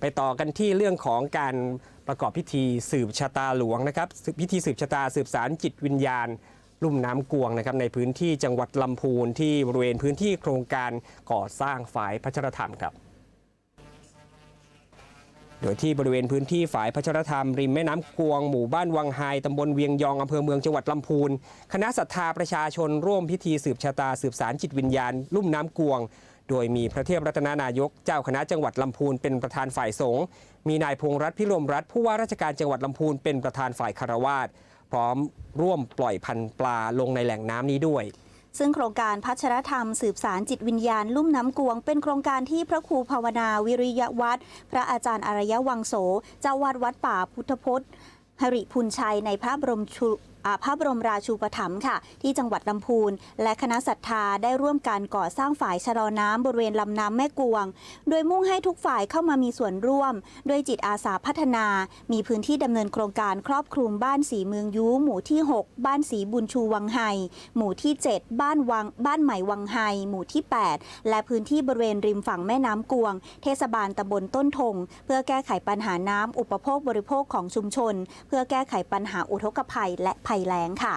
ไปต่อกันที่เรื่องของการประกอบพิธีสืบชะตาหลวงนะครับ พิธีสืบชะตาสืบสารจิตวิญญาณลุ่มน้ำกวงนะครับในพื้นที่จังหวัดลำพูนที่บริเวณพื้นที่โครงการก่อสร้างฝ่ายพระชรธรรมครับ โดยที่บริเวณพื้นที่ฝ่ายพระชรธรรม ริมแม่น้ำกวง หมู่บ้านวังไฮตำบลเวียงยองอำเภอเมืองจังหวัดลำพูน คณะศรัทธาประชาชนร่วมพิธีสืบชะตาสืบสารจิตวิญญาณ ลุ่มน้ำกวง โดยมีพระเทพรัตนานายกเจ้าคณะจังหวัดลำพูนเป็นประธานฝ่ายสงฆ์มีนายพงษ์รัตน์พิรมรัตน์ผู้ว่าราชการจังหวัดลำพูนเป็นประธานฝ่ายคารวาสพร้อมร่วมปล่อยพันธุ์ปลาลงในแหล่งน้ำนี้ด้วยซึ่งโครงการพัชรธรรมสืบสารจิตวิญญาณลุ่มน้ำกวง เป็นโครงการที่พระครูภาวนาวิริยวัตรพระอาจารย์อารยวังโสเจ้าวาดวัดป่าพุทธพจน์ หริพุนชัยในพระบรมชูอ่าพระบรมราชูปถัมภ์ค่ะ ที่จังหวัดลำพูน และคณะศรัทธาได้ร่วมการก่อสร้างฝ่ายชะลอน้ำบริเวณลำน้ำแม่กวง โดยมุ่งให้ทุกฝ่ายเข้ามามีส่วนร่วม ด้วยจิตอาสาพัฒนา มีพื้นที่ดำเนินโครงการครอบคลุมบ้านสีเมืองยูหมู่ที่ 6 บ้านสีบุญชูวังไฮหมู่ที่ 7 บ้านวังบ้านใหม่วังไฮหมู่ที่ 8 และพื้นที่บริเวณริมฝั่งแม่น้ำกวง เทศบาลตำบลต้นทง เพื่อแก้ไขปัญหาน้ำอุปโภคบริโภคของชุมชน เพื่อแก้ไขปัญหาอุทกภัยและภัยแล้งค่ะ